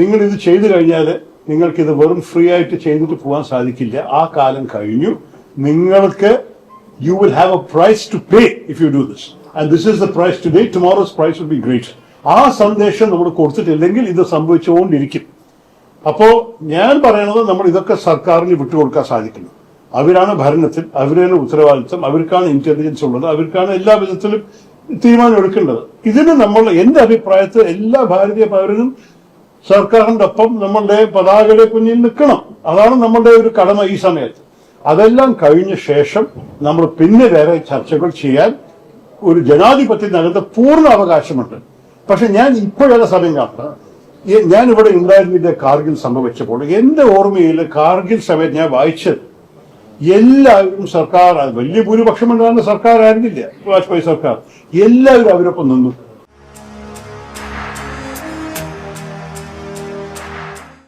നിങ്ങൾ ഇത് ചെയ്തു കഴിഞ്ഞാൽ നിങ്ങൾക്കിത് വെറും ഫ്രീ ആയിട്ട് ചെയ്തിട്ട് പോകാൻ സാധിക്കില്ല. ആ കാലം കഴിഞ്ഞു. നിങ്ങൾക്ക് you will have a price to pay if you do this and this is the price today tomorrow's price will be great ആ സന്ദേശം നമ്മൾ കൊടുത്തിട്ടില്ലെങ്കിൽ ഇത് സംഭവിച്ചുകൊണ്ടിരിക്കും. അപ്പോൾ ഞാൻ പറയണത് നമ്മൾ ഇതൊക്കെ സർക്കാരിന് വിട്ടുകൊടുക്കാൻ സാധിക്കുന്നു. അവരാണ് ഭരണത്തിൽ അവരാണ് ഉത്തരവാദിത്വം അവർക്കാണ് ഇന്റലിജൻസ് ഉള്ളത് അവർക്കാണ് എല്ലാ വിധത്തിലും തീരുമാനം എടുക്കേണ്ടത്. ഇതിന് നമ്മൾ എന്റെ അഭിപ്രായത്തിൽ എല്ലാ ഭാരതീയ പൗരനും സർക്കാരിന്റെ ഒപ്പം നമ്മളുടെ പതാകയുടെ കുഞ്ഞിൽ നിൽക്കണം. അതാണ് നമ്മളുടെ ഒരു കടമ ഈ സമയത്ത്. അതെല്ലാം കഴിഞ്ഞ ശേഷം നമ്മൾ പിന്നെ വേറെ ചർച്ചകൾ ചെയ്യാൻ ഒരു ജനാധിപത്യത്തിനകത്ത് പൂർണ അവകാശമുണ്ട്. പക്ഷെ ഞാൻ ഇപ്പോഴത്തെ സമയം കാണുന്നത്. ഞാൻ ഇവിടെ ഉണ്ടായിരുന്നില്ല കാർഗിൽ സംഭവിച്ചപ്പോൾ? എന്റെ ഓർമ്മയിൽ കാർഗിൽ സമയത്ത് ഞാൻ വായിച്ചത്. എല്ലാവരും സർക്കാർ വലിയ ഭൂരിപക്ഷം ഉണ്ടാകുന്ന സർക്കാർ ആയിരുന്നില്ല വാജ്പേയി സർക്കാർ. എല്ലാവരും അവരൊപ്പം നിന്നു.